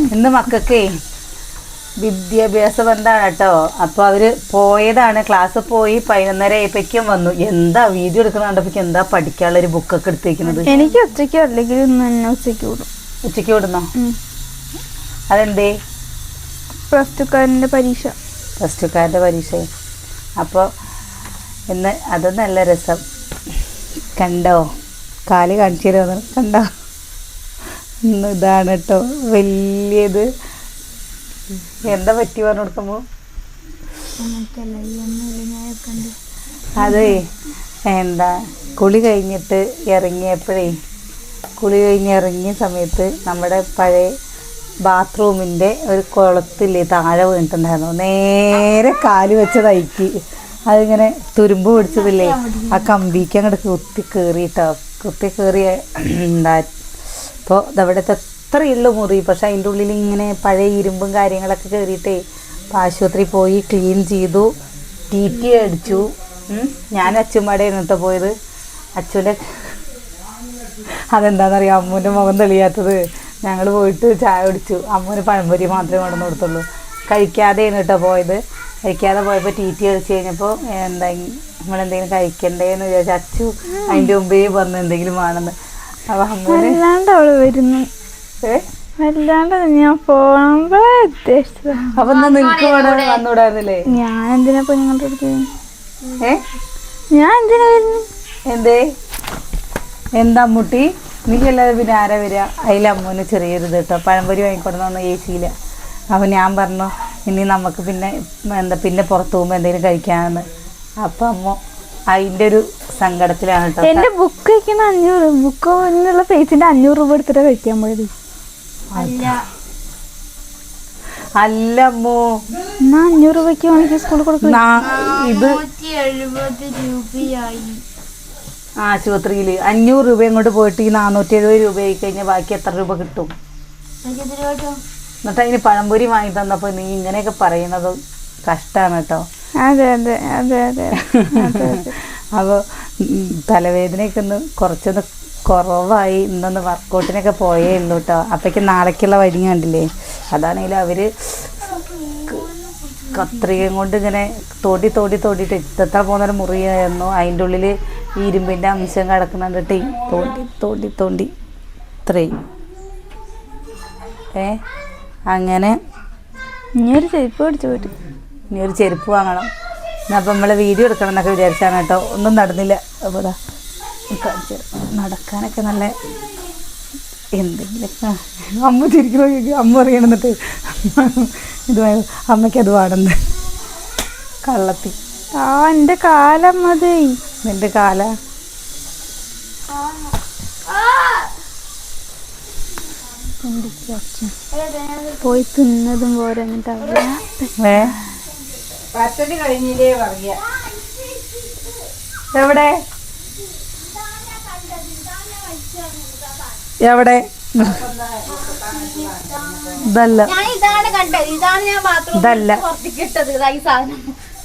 ഇന്ന് മക്കൾക്കേ വിദ്യാഭ്യാസ ബന്ധമാണ് കേട്ടോ? അപ്പോൾ അവർ പോയതാണ്. ക്ലാസ് പോയി പതിനൊന്നര ആയപ്പോഴേക്കും വന്നു. എന്താ വീഡിയോ എടുക്കുന്ന കണ്ടപ്പോഴേക്കും എന്താ പഠിക്കാനുള്ള ഒരു ബുക്കൊക്കെ എടുത്തേക്കുന്നത്? എനിക്ക് ഉച്ചയ്ക്ക് അല്ലെങ്കിൽ ഇന്ന് ഉച്ചയ്ക്ക് വിടും. ഉച്ചയ്ക്ക് വിടുന്നോ? അതെന്തേ? പ്ലസ് ടുക്കാരന്റെ പരീക്ഷ. പ്ലസ് ടുക്കാരന്റെ പരീക്ഷ. അപ്പോൾ ഇന്ന് അത് നല്ല രസം. കണ്ടോ? കാൽ കാണിച്ചു തരുമോ കണ്ടോ? ഇതാണ് കേട്ടോ വലിയത്. എന്താ പറ്റി പറഞ്ഞു കൊടുക്കുമ്പോ? അതെ എന്താ കുളി കഴിഞ്ഞിട്ട് ഇറങ്ങിയപ്പോഴേ കുളി കഴിഞ്ഞ് ഇറങ്ങിയ സമയത്ത് നമ്മുടെ പഴയ ബാത്റൂമിന്റെ ഒരു കുളത്തില്ലേ താഴെ വീണിട്ടുണ്ടായിരുന്നു. നേരെ കാൽ വെച്ചതൈക്ക് അതിങ്ങനെ തുരുമ്പ് പിടിച്ചതില്ലേ ആ കമ്പിക്ക് അങ്ങോട്ട് കുത്തി കയറിയിട്ടോ. കുത്തി കയറിയ എന്താ അപ്പോൾ ഇതവിടുത്തെ ഇള്ളു മുറി. പക്ഷെ അതിന്റെ ഉള്ളിൽ ഇങ്ങനെ പഴയ ഇരുമ്പും കാര്യങ്ങളൊക്കെ കയറിയിട്ടേ അപ്പോൾ ആശുപത്രി പോയി ക്ലീൻ ചെയ്തു. ടി ടി അടിച്ചു. ഞാൻ അച്ചുമ്മടയാണ് കേട്ടോ പോയത്. അച്ചുവിന്റെ അതെന്താണെന്നറിയാം അമ്മൂന്റെ മുഖം തെളിയാത്തത്. ഞങ്ങൾ പോയിട്ട് ചായ കുടിച്ചു. അമ്മൂന് പഴംപൊരി മാത്രമേ കൊണ്ടുവന്ന് കൊടുത്തുള്ളൂ. കഴിക്കാതെയാണ് കേട്ടോ പോയത്. കഴിക്കാതെ പോയപ്പോൾ ടി ടി കളിച്ച് കഴിഞ്ഞപ്പോൾ എന്താ നമ്മളെന്തെങ്കിലും കഴിക്കണ്ടേന്ന് വിചാരിച്ചു അച്ചു അതിന്റെ മുമ്പേ വന്ന് എന്തെങ്കിലും വേണമെന്ന്. അപ്പോൾ അമ്മൂന് അവൾ വരുന്നു. അല്ലാണ്ട് ഞാൻ പോണപ്പോഴേ ഉദ്ദേശിച്ചത്. അപ്പൊ നിനക്ക് വന്നുകൂടായിരുന്നില്ലേ ഞാൻ എന്തിനാ ഇപ്പൊ നിങ്ങളുടെ അടുത്ത് ഏ? ഞാൻ എന്തിനാ വരുന്നു? എന്തേ? എന്താ അമ്മൂട്ടി നീക്കല്ലാതെ പിന്നെ ആരാ വരിക അതിൽ അമ്മൂന് ചെറിയൊരു ഇത് കേട്ടോ പഴംപൊരി വാങ്ങിക്കൊടുന്ന എ സിയില്ല അപ്പൊ ഞാൻ പറഞ്ഞു ഇനി നമുക്ക് പിന്നെ എന്താ പിന്നെ പുറത്തു പോകുമ്പോൾ എന്തെങ്കിലും കഴിക്കാമെന്ന് അപ്പം അമ്മ അതിന്റെ ഒരു സങ്കടത്തിലാണ് കേട്ടോ എന്റെ ബുക്ക് കഴിക്കുന്ന അഞ്ഞൂറ് ബുക്ക് എന്നുള്ള പേജിന്റെ അഞ്ഞൂറ് രൂപ എടുത്തിട്ട് കഴിക്കാൻ പോയത്. അല്ല. അമ്മോ എന്നാ അഞ്ഞൂറ് രൂപയ്ക്ക് വേണമെങ്കിൽ സ്കൂളിൽ കൊടുക്കും. ഇത് ആശുപത്രിയിൽ അഞ്ഞൂറ് രൂപ ഇങ്ങോട്ട് പോയിട്ട് ഈ നാനൂറ്റി എഴുപത് രൂപ ആയി കഴിഞ്ഞാൽ ബാക്കി എത്ര രൂപ കേട്ടോ? എന്നിട്ട് അതിന് പഴംപൊരി വാങ്ങി തന്നപ്പോൾ നീ ഇങ്ങനെയൊക്കെ പറയുന്നത് കഷ്ടമാണ് കേട്ടോ അതെ അതെ അതെ അതെ. അപ്പോൾ തലവേദനയൊക്കെ ഒന്ന് കുറച്ചൊന്ന് കുറവായി ഇന്നൊന്ന് വർക്കൗട്ടിനൊക്കെ പോയേ ഉള്ളൂ കേട്ടോ അപ്പോഴേക്ക് നാളേക്കുള്ള വഴി കണ്ടില്ലേ? അതാണെങ്കിൽ അവർ കത്രികയും കൊണ്ട് ഇങ്ങനെ തോടി തോടി തോടിയിട്ട് എത്ര പോകുന്നൊരു മുറിയായിരുന്നു. അതിന്റെ ഉള്ളിൽ ഈ ഇരുമ്പിന്റെ അംശം കിടക്കുന്നുണ്ടിട്ട് തോണ്ടി തോണ്ടി തോണ്ടി ഇത്രയും. ഏ? അങ്ങനെ. ഇനിയൊരു ചെരുപ്പ് പിടിച്ചു പോയിട്ട്. ഇനി ഒരു ചെരുപ്പ് വാങ്ങണം. അപ്പം നമ്മളെ വീഡിയോ എടുക്കണം എന്നൊക്കെ വിചാരിച്ചാണ് കേട്ടോ. ഒന്നും നടന്നില്ല. അപ്പോൾ നടക്കാനൊക്കെ നല്ല എന്തെങ്കിലുമൊക്കെ അമ്മ ചിരിക്കണോ അമ്മ അറിയണം എന്നിട്ട് ഇത്. അമ്മയ്ക്ക് അത് വേണമെന്ന് കള്ളത്തി. ആ എന്റെ കാലം മതി എന്റെ കാല? പോയി തിന്നതും പോരെ എന്നിട്ട് അവിടെ ഏ എവിടെ എവിടെ? ഇതല്ല. ഞാൻ ഇതാണ് കണ്ടത്. ഇതാണ് ഞാൻ ബാത്റൂം ഇതല്ല. പുറത്തേക്ക് ഇട്ടത് ഇതാ ഈ സാധനം.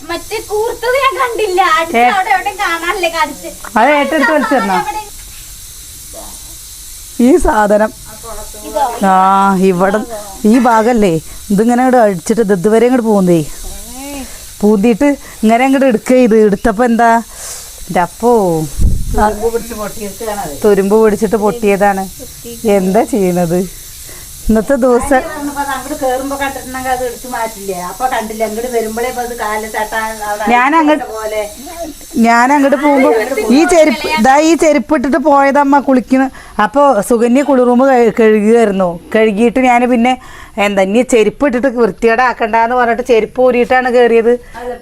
മറ്റേ കൂർത്തത് ഞാൻ കണ്ടില്ല. അടുത്ത് ഏ. അവിടെ എവിടെ കാണാനില്ലേ. കടിച്ച്. അത് ഏറ്റെടുത്ത് വലിച്ചെന്നോ ഈ സാധനം. ആ ഇവിടെ ഈ ഭാഗല്ലേ. ഇതിങ്ങനെ അങ്ങോട്ട് അടിച്ചിട്ട് ഇത് ഇതുവരെ ഇങ്ങോട്ട് പോകുന്നേ പൂന്തിയിട്ട് ഇങ്ങനെ അങ്ങോട്ട് എടുക്കുക ഇത്. എടുത്തപ്പോൾ എന്താ? അപ്പോ തുരുമ്പ് പിടിച്ചിട്ട് പൊട്ടിയതാണ്. എന്താ ചെയ്യണത്? ഇന്നത്തെ ദിവസം ഞാൻ അങ്ങോട്ട് ഞാൻ അങ്ങോട്ട് പോകുമ്പോ ഈ ചെരുപ്പ് ഇതാ ഈ ചെരുപ്പ് ഇട്ടിട്ട് പോയതമ്മ കുളിക്കുന്ന അപ്പോൾ സുകന്യ കുളിറൂമ് കഴുകുമായിരുന്നു കഴുകിയിട്ട് ഞാൻ പിന്നെ എന്താ ഇനി ചെരുപ്പ് ഇട്ടിട്ട് വൃത്തികേടാക്കണ്ടെന്ന് പറഞ്ഞിട്ട് ചെരുപ്പ് ഊരിയിട്ടാണ് കയറിയത്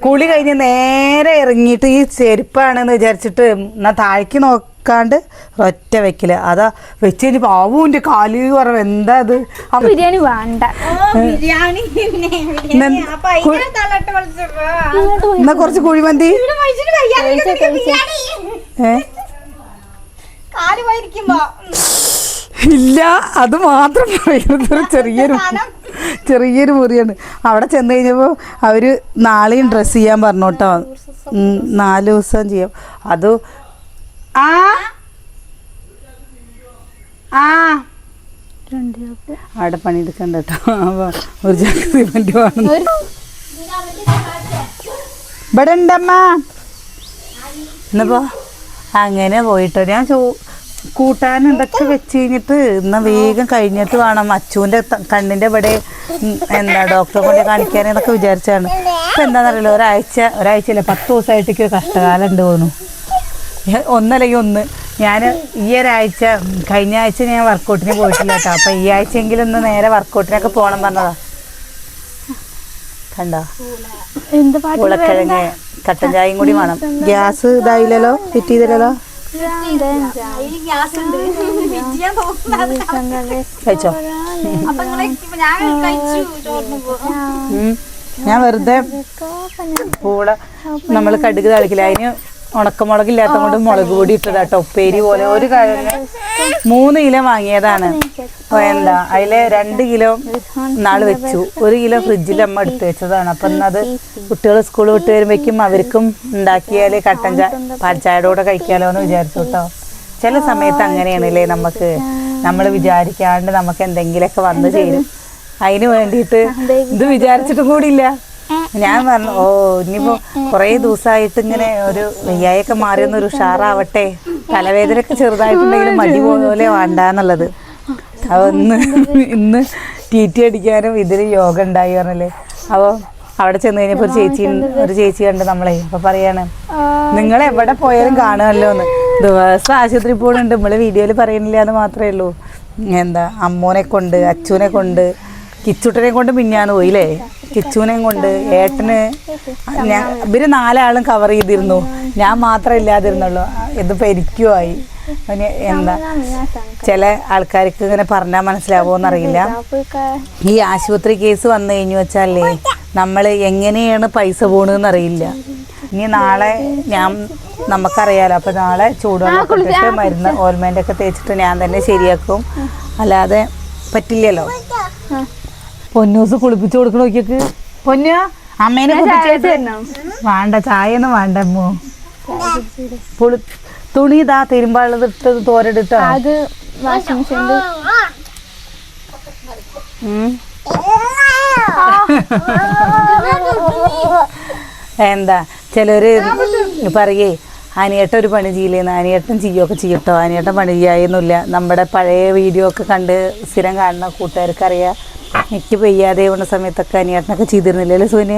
കുളി കഴിഞ്ഞ് നേരെ ഇറങ്ങിയിട്ട് ഈ ചെരുപ്പാണെന്ന് വിചാരിച്ചിട്ട് എന്നാ താഴേക്ക് നോക്കാണ്ട് ഒറ്റ വെക്കില്ല അതാ വെച്ച് കഴിഞ്ഞപ്പോൾ ആവൂന്റെ കാൽ പറഞ്ഞു എന്താ അത് അപ്പൊ ബിരിയാണി വേണ്ട. എന്നാ കുറച്ച് കുഴിമന്തി? ഇവിടെ ഇല്ല അത് മാത്രം പറയുന്നത് ഒരു ചെറിയൊരു ചെറിയൊരു മുറിയാണ്. അവിടെ ചെന്ന് കഴിഞ്ഞപ്പോൾ അവർ നാളെയും ഡ്രസ് ചെയ്യാൻ പറഞ്ഞു കേട്ടോ നാല് ദിവസം ചെയ്യാം. അത് ആ അവിടെ പണിയെടുക്കണ്ട കേട്ടോ ഒരു സിമെന്റ് വേണം. ഇവിടെ ഉണ്ടമ്മ എന്നപ്പോ അങ്ങനെ പോയിട്ട്. ഞാൻ ചോ കൂട്ടാൻ എന്തൊക്കെ വെച്ച് കഴിഞ്ഞിട്ട് ഇന്ന് വേഗം കഴിഞ്ഞിട്ട് വേണം. അച്ചുവിന്റെ കണ്ണിന്റെ ഇവിടെ എന്താ ഡോക്ടറെ കൊണ്ട് കാണിക്കാൻ എന്നൊക്കെ വിചാരിച്ചാണ് ഇപ്പം എന്താണെന്നറിയില്ല ഒരാഴ്ച ഒരാഴ്ചയല്ല പത്ത് ദിവസമായിട്ടേക്ക് കഷ്ടകാലം ഉണ്ട് തോന്നുന്നു. ഒന്നല്ലെങ്കിൽ ഒന്ന്. ഞാൻ ഈ ഒരാഴ്ച കഴിഞ്ഞ ആഴ്ച ഞാൻ വർക്കൗട്ടിന് പോയിട്ടില്ല കേട്ടോ. അപ്പം ഈ ആഴ്ചയെങ്കിലും ഒന്ന് നേരെ വർക്കൗട്ടിനൊക്കെ പോകണം പറഞ്ഞതാ. കണ്ടോ? ഉളക്കിഴങ്ങ് കട്ടൻ ചായയും കൂടി വേണം. ഗ്യാസ് ഇതായില്ലല്ലോ? ഫിറ്റ് ചെയ്തില്ലല്ലോ? കഴിച്ചോ? ഞാൻ കഴിച്ചു. ചോറിന് പോകും ഞാൻ വെറുതെ കൂടെ നമ്മൾ കടുക് തളിക്കില്ല അതിന് ഉണക്കമുളകില്ലാത്ത കൊണ്ട് മുളക് പൊടി ഇട്ടതാട്ടോ ഉപ്പേരി പോലെ ഒരു കാര്യം. മൂന്ന് കിലോ വാങ്ങിയതാണ്. അപ്പൊ എന്താ അതിലെ രണ്ട് കിലോ നാൾ വെച്ചു. ഒരു കിലോ ഫ്രിഡ്ജിൽ അമ്മ എടുത്ത് വെച്ചതാണ്. അപ്പൊ അത് കുട്ടികൾ സ്കൂൾ വിട്ട് വരുമ്പോഴേക്കും അവർക്കും ഉണ്ടാക്കിയാൽ കട്ടൻ ചായ പാൽച്ചായയുടെ കൂടെ കഴിക്കാലോ എന്ന് വിചാരിച്ചു കേട്ടോ ചില സമയത്ത് അങ്ങനെയാണല്ലേ നമുക്ക് നമ്മൾ വിചാരിക്കാണ്ട് നമുക്ക് എന്തെങ്കിലുമൊക്കെ വന്നു ചെയ്യും അതിന് വേണ്ടിയിട്ട് ഇത് വിചാരിച്ചിട്ടും കൂടിയില്ല. ഞാൻ പറഞ്ഞു ഓ ഇനിയിപ്പോ കുറേ ദിവസമായിട്ട് ഇങ്ങനെ ഒരു വയ്യായൊക്കെ മാറിയൊന്ന് ഒരു ഉഷാറാവട്ടെ. തലവേദനയൊക്കെ ചെറുതായിട്ടുണ്ടെങ്കിലും മടി പോലെ വേണ്ടാന്നുള്ളത്. അതൊന്ന് ഇന്ന് ടി അടിക്കാനും ഇതിന് യോഗ ഉണ്ടായി പറഞ്ഞല്ലേ. അപ്പോൾ അവിടെ ചെന്ന് കഴിഞ്ഞപ്പോൾ ഒരു ചേച്ചി ഒരു ചേച്ചി കണ്ട് നമ്മളെ അപ്പൊ പറയാണ് നിങ്ങൾ എവിടെ പോയാലും കാണുമല്ലോ എന്ന് ദിവസം ആശുപത്രി പോകുന്നുണ്ട് നമ്മൾ വീഡിയോയിൽ പറയുന്നില്ല എന്ന് മാത്രമേ ഉള്ളൂ. എന്താ അമ്മൂനെ കൊണ്ട് അച്ഛനെ കൊണ്ട് കിച്ചുട്ടനെ കൊണ്ട് മിന്നാന്ന് പോയില്ലേ? കിച്ചുവിനെയും കൊണ്ട് ഏട്ടന് ഞാൻ ഇവർ നാലാളും കവർ ചെയ്തിരുന്നു. ഞാൻ മാത്രം ഇല്ലാതിരുന്നുള്ളൂ. ഇതിപ്പോ എനിക്കുമായി പിന്നെ എന്താ? ചില ആൾക്കാർക്ക് ഇങ്ങനെ പറഞ്ഞാൽ മനസ്സിലാവുമോന്നറിയില്ല ഈ ആശുപത്രി കേസ് വന്നു കഴിഞ്ഞു വെച്ചാലേ നമ്മൾ എങ്ങനെയാണ് പൈസ പോണെന്ന് അറിയില്ല ഇനി നാളെ ഞാൻ നമുക്കറിയാലോ. അപ്പൊ നാളെ ചൂടുവെള്ളം ഇട്ടിട്ട് മരുന്ന് ഒക്കെ തേച്ചിട്ട് ഞാൻ തന്നെ ശരിയാക്കും. അല്ലാതെ പറ്റില്ലല്ലോ. പൊന്നൂസ് കുളിപ്പിച്ചു കൊടുക്കണ നോക്കിയൊക്കെ. പൊന്നു അമ്മേനെ വേണ്ട ചായ ഒന്നും വേണ്ട അമ്മോ. പുളി തുണി ഇതാ തിരുമ്പാളത് ഇട്ടത് തോരടിട്ട? അത് വാഷിംഗ് മെഷീനിൽ ഉം. എന്താ ചിലര് പറയേ അനിയേട്ടൻ ഒരു പണി ചെയ്യില്ലേന്ന്. അനിയേട്ടൻ ചെയ്യുകയൊക്കെ ചെയ്യട്ടോ അനിയേട്ടൻ പണി ചെയ്യായൊന്നുമില്ല. നമ്മുടെ പഴയ വീഡിയോ ഒക്കെ കണ്ട് സ്ഥിരം കാണുന്ന കൂട്ടുകാർക്ക് അറിയാം എനിക്ക് പെയ്യാതെ വന്ന സമയത്തൊക്കെ അനിയേട്ടനൊക്കെ ചെയ്തിരുന്നില്ലല്ലോ സൂന്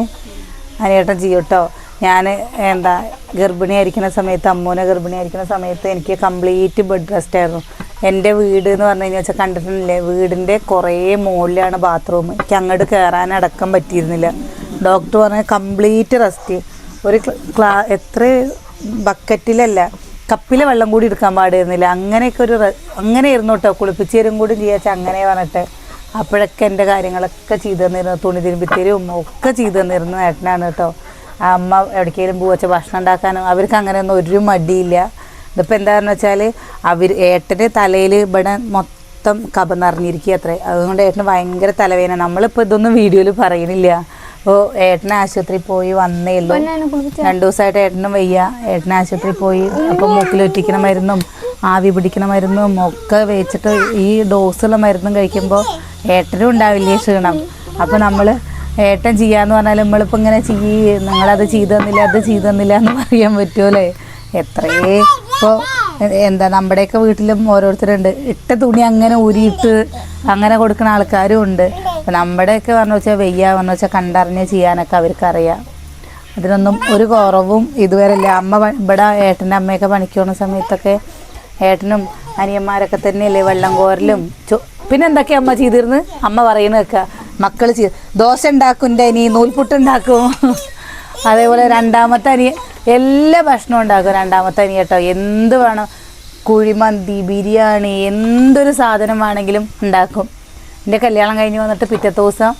അനിയേട്ടൻ ചെയ്യട്ടോ ഞാൻ എന്താ ഗർഭിണിയായിരിക്കുന്ന സമയത്ത് അമ്മൂനെ ഗർഭിണിയായിരിക്കുന്ന സമയത്ത് എനിക്ക് കംപ്ലീറ്റ് ബെഡ് റെസ്റ്റ് ആയിരുന്നു. എന്റെ വീട് എന്ന് പറഞ്ഞു കഴിഞ്ഞാൽ വെച്ചാൽ കണ്ടിട്ടില്ലേ വീടിന്റെ കുറേ മുകളിലാണ് ബാത്റൂം എനിക്ക് അങ്ങോട്ട് കയറാനടക്കം പറ്റിയിരുന്നില്ല. ഡോക്ടർ പറഞ്ഞ കംപ്ലീറ്റ് റെസ്റ്റ് ഒരു ക്ലാ എത്ര ബക്കറ്റിലല്ല കപ്പിലെ വെള്ളം കൂടി എടുക്കാൻ പാടിയിരുന്നില്ല അങ്ങനെയൊക്കെ ഒരു അങ്ങനെ കേട്ടോ കുളിപ്പിച്ചേരും കൂടി ചെയ്യാച്ചാൽ അങ്ങനെ പറഞ്ഞിട്ട്. അപ്പോഴൊക്കെ എന്റെ കാര്യങ്ങളൊക്കെ ചെയ്തു തന്നിരുന്നു. തുണി തിരുമ്പിത്തരും ഒക്കെ ചെയ്തു തന്നിരുന്ന ഏട്ടനാണ് കേട്ടോ. ആ അമ്മ എവിടേക്കെങ്കിലും പോവച്ച ഭക്ഷണം ഉണ്ടാക്കാനും അവർക്ക് അങ്ങനെയൊന്നും ഒരു മടിയില്ല. ഇതിപ്പോൾ എന്താണെന്ന് വെച്ചാൽ അവർ ഏട്ടന്റെ തലയിൽ ഇവിടെ മൊത്തം കപ നിറഞ്ഞിരിക്കുക അത്രേ. അതുകൊണ്ട് ഏട്ടന് ഭയങ്കര തലവേദന. നമ്മളിപ്പോൾ ഇതൊന്നും വീഡിയോയിൽ പറയുന്നില്ല. അപ്പോൾ ഏട്ടൻ ആശുപത്രി പോയി വന്നേ ഉള്ളൂ. രണ്ടു ദിവസമായിട്ട് ഏട്ടനും വയ്യ. ഏട്ടൻ ആശുപത്രി പോയി അപ്പോൾ മൂക്കിലൊറ്റിക്കണ മരുന്നും ആവി പിടിക്കുന്ന മരുന്നും ഒക്കെ വെച്ചിട്ട് ഈ ഡോസുള്ള മരുന്നും കഴിക്കുമ്പോൾ ഏട്ടനും ഉണ്ടാവില്ലേ ക്ഷീണം. അപ്പോൾ നമ്മൾ ഏട്ടൻ ചെയ്യാന്ന് പറഞ്ഞാൽ നമ്മളിപ്പോൾ ഇങ്ങനെ ചെയ്യ് നിങ്ങളത് ചെയ്തു തന്നില്ല അത് ചെയ്തു തന്നില്ല എന്ന് പറയാൻ പറ്റുമല്ലേ എത്രയേ ഇപ്പോൾ എന്താ നമ്മുടെയൊക്കെ വീട്ടിലും ഓരോരുത്തരുണ്ട്. ഇട്ട തുണി അങ്ങനെ ഊരിയിട്ട് അങ്ങനെ കൊടുക്കുന്ന ആൾക്കാരും ഉണ്ട്. അപ്പം നമ്മുടെയൊക്കെ പറഞ്ഞു വെച്ചാൽ വെയ്യ പറഞ്ഞു വെച്ചാൽ കണ്ടറിഞ്ഞ് ചെയ്യാനൊക്കെ അവർക്കറിയാം. അതിനൊന്നും ഒരു കുറവും ഇതുവരെ ഇല്ല അമ്മ ഇവിടെ ഏട്ടന്റെ അമ്മയൊക്കെ പണിക്ക് പോകുന്ന സമയത്തൊക്കെ ഏട്ടനും അനിയന്മാരൊക്കെ തന്നെയല്ലേ വെള്ളം കോരലും? പിന്നെന്തൊക്കെ അമ്മ ചെയ്തിരുന്നു? അമ്മ കേൾക്കുക മക്കൾ ചെയ്ത് ദോശ ഉണ്ടാക്കും എന്റെ അനി നൂൽപുട്ടുണ്ടാക്കും അതേപോലെ രണ്ടാമത്തെ അനിയ എല്ലാ ഭക്ഷണവും ഉണ്ടാക്കും രണ്ടാമത്തെ അനിയ കേട്ടോ. എന്ത് വേണം? കുഴിമന്തി ബിരിയാണി എന്തൊരു സാധനം വേണമെങ്കിലും ഉണ്ടാക്കും. എന്റെ കല്യാണം കഴിഞ്ഞ് വന്നിട്ട് പിറ്റത്തെ ദിവസം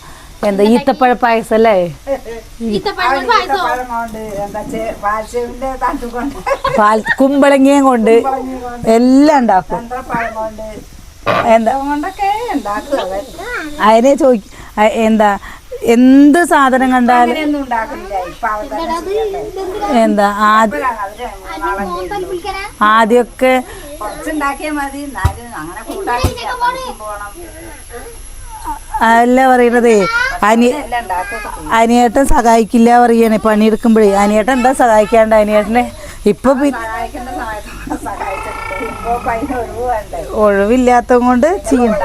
എന്താ ഈത്തപ്പഴ പായസം അല്ലേ? പാൽ കുമ്പളങ്ങയും കൊണ്ട് എല്ലാം ഉണ്ടാക്കും. എന്താ? അതിനെ ചോദിക്ക എന്താ? എന്ത് സാധനം കണ്ടാലും എന്താ? ആദ്യമൊക്കെ അല്ല പറയണതേ. അനി അനിയേട്ടൻ സഹായിക്കില്ല പറയണേ. പണിയെടുക്കുമ്പോഴേ. അനിയേട്ടൻ എന്താ സഹായിക്കാണ്ട് അനിയേട്ടനെ? ഇപ്പൊ ഒഴിവില്ലാത്തത് കൊണ്ട് ചെയ്യണം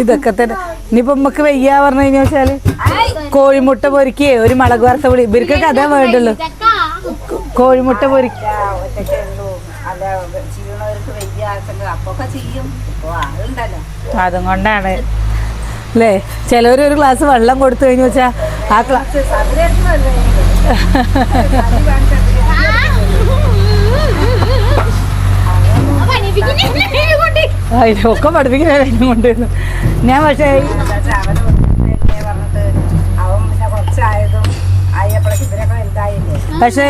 ഇതൊക്കെ തന്നെ. ഇനിയിപ്പൊ നമുക്ക് വയ്യ പറഞ്ഞു കഴിഞ്ഞാൽ വെച്ചാൽ കോഴിമുട്ട പൊരിക്കേ. ഒരു മുളക് വറുത്ത പൊടി ഇവർക്കൊക്കെ അതേ വേണ്ടുള്ളൂ. കോഴിമുട്ട പൊരിക്ക അതുകൊണ്ടാണ് അതും കൊണ്ടാണ്. അല്ലേ ചിലവർ ഒരു ഗ്ലാസ് വെള്ളം കൊടുത്തു കഴിഞ്ഞു വെച്ചാൽ ആ ക്ലാസ് അതിലൊക്കെ പഠിപ്പിക്കുന്ന കൊണ്ടുവരുന്നു. ഞാൻ പക്ഷേ പക്ഷേ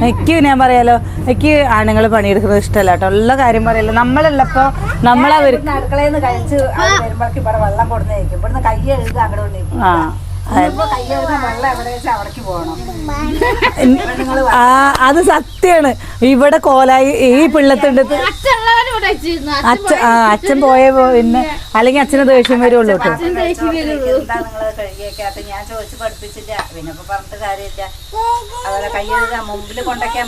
എനിക്ക് ഞാൻ പറയാലോ എനിക്ക് ആണുങ്ങൾ പണിയെടുക്കുന്നത് ഇഷ്ടമല്ല കേട്ടോ. ഉള്ള കാര്യം പറയല്ലോ. നമ്മളല്ലപ്പോ നമ്മളെ ഇവിടുന്ന് അടുക്കളയിൽ നിന്ന് കഴിച്ച് വരുമ്പോഴേക്കും ഇവിടെ വെള്ളം കൊടുന്നേക്കും ഇവിടുന്ന് കൈ എഴുതുക അങ്ങോട്ട് ആ. ആ അത് സത്യാണ്. ഇവിടെ കോലായി ഈ പിള്ളത്തിന്റെ അച്ഛ ആ അച്ഛൻ പോയ പോ- പിന്നെ അല്ലെങ്കിൽ അച്ഛന് ദേഷ്യം വരുള്ളൂ കേട്ടോ. ഞാൻ ചോദിച്ചു പഠിപ്പിച്ചില്ല. പിന്നെ പറഞ്ഞിട്ട് കാര്യമില്ല. അതുപോലെ കൈ മുമ്പിൽ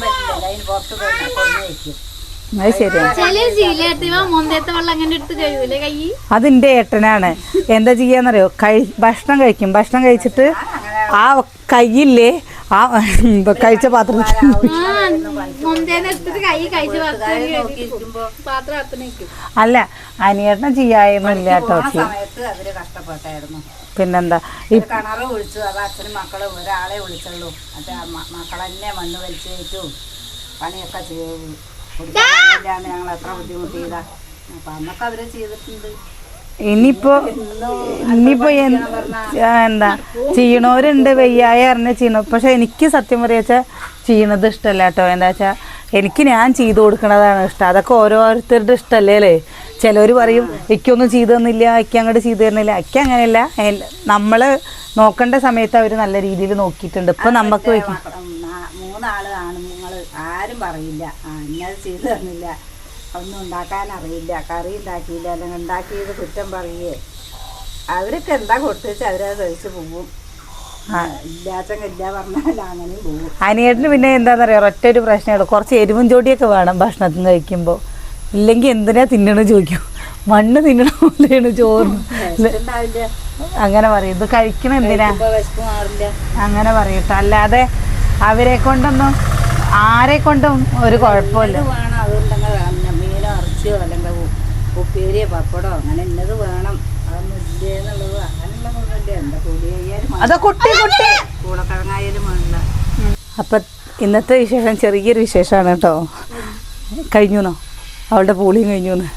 പറ്റില്ല. അതിന് പുറത്ത് കൊണ്ടു കൊണ്ടു വയ്ക്കും അത് ശരിയാണ് അതിന്റെ ഏട്ടനാണ്. എന്താ ചെയ്യാന്നറിയോ? കഴി ഭക്ഷണം കഴിക്കും. ഭക്ഷണം കഴിച്ചിട്ട് ആ കയ്യില്ലേ ആ കഴിച്ച പാത്രം അല്ല അനിയേട്ടനെ ചെയ്യായൊന്നുമില്ല കേട്ടോ സമയത്ത് അവർ കഷ്ടപ്പെട്ടായിരുന്നു. പിന്നെന്താ? ഈ കിണറ് വിളിച്ചു അത് അച്ഛനും മക്കളും ഒരാളെ വിളിച്ചുള്ളൂ. മറ്റേ മക്കളെന്നെ മണ്ണ് വലിച്ചു പണിയൊക്കെ ചെയ്യും കുടിക്കാനില്ലാണ്ട് ഞങ്ങൾ എത്ര ബുദ്ധിമുട്ടിയതാ. അപ്പൊ അന്നൊക്കെ അവർ ചെയ്തിട്ടുണ്ട്. ഇനിയിപ്പോ ഇനിയിപ്പോ എന്ത് ചെയ്യണവരുണ്ട് വയ്യായ അറിഞ്ഞ ചെയ്യണം പക്ഷെ എനിക്ക് സത്യം പറയാച്ച ചെയ്യണത് ഇഷ്ടമല്ല കേട്ടോ എന്താ വെച്ചാ എനിക്ക് ഞാൻ ചെയ്തു കൊടുക്കണതാണ് ഇഷ്ടം. അതൊക്കെ ഓരോരുത്തരുടെ ഇഷ്ടമല്ലേ അല്ലേ? ചിലവർ പറയും എനിക്കൊന്നും ചെയ്തു തന്നില്ല എനിക്ക് അങ്ങോട്ട് ചെയ്തു തരുന്നില്ല. എനിക്ക് അങ്ങനെയല്ല. നമ്മൾ നോക്കേണ്ട സമയത്ത് അവർ നല്ല രീതിയിൽ നോക്കിയിട്ടുണ്ട്. ഇപ്പൊ നമുക്ക് നാ- മൂന്നാൾ നിങ്ങൾ ആരും പറയില്ല. ആ ഇന്നത് ചെയ്തു തന്നില്ല. ഒന്നും ഉണ്ടാക്കാൻ അറിയില്ല. കറി ഉണ്ടാക്കിയില്ല. അല്ലെങ്കിൽ ഉണ്ടാക്കിയത് കുറ്റം പറയേ. അവർക്ക് എന്താ കൊടുത്തുവെച്ച് അവരത് കഴിച്ച് പോകും അനിയേട്ടന് പിന്നെ എന്താന്ന് അറിയാം ഒറ്റ ഒരു പ്രശ്നമുള്ളൂ കുറച്ച് എരിവും ചോടിയൊക്കെ വേണം ഭക്ഷണത്തിന് കഴിക്കുമ്പോൾ ഇല്ലെങ്കിൽ എന്തിനാ തിന്നണം ചോദിക്കും. മണ്ണ് തിന്നണ പോലെയാണ് ചോറ്. അങ്ങനെ പറയും. ഇത് കഴിക്കണം എന്തിനാ? അങ്ങനെ പറയട്ടോ. അല്ലാതെ അവരെ കൊണ്ടൊന്നും ആരെ കൊണ്ടും ഒരു കുഴപ്പമില്ല. അപ്പൊ മീനോ ഇറച്ചിയോ അല്ലെങ്കിൽ ഉ- ഉപ്പേരിയോ പപ്പടോ അങ്ങനെ ഇന്നത് വേണം. അതൊന്നും ഇല്ലേ എന്നുള്ളത് അങ്ങനെയുള്ളതൊന്നുമില്ല എന്താ കൂടി കുട്ടി കുട്ടി. കൂടക്കിഴങ്ങായാലും വേണില്ല അപ്പം ഇന്നത്തെ വിശേഷം ചെറിയൊരു വിശേഷമാണ് കേട്ടോ. കഴിഞ്ഞുനോ അവളുടെ പൂളിയും കഴിഞ്ഞുന്ന്.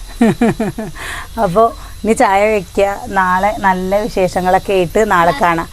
അപ്പോൾ ഇനി ചായ വയ്ക്കുക നാളെ നല്ല വിശേഷങ്ങളൊക്കെ ആയിട്ട് നാളെ കാണാം.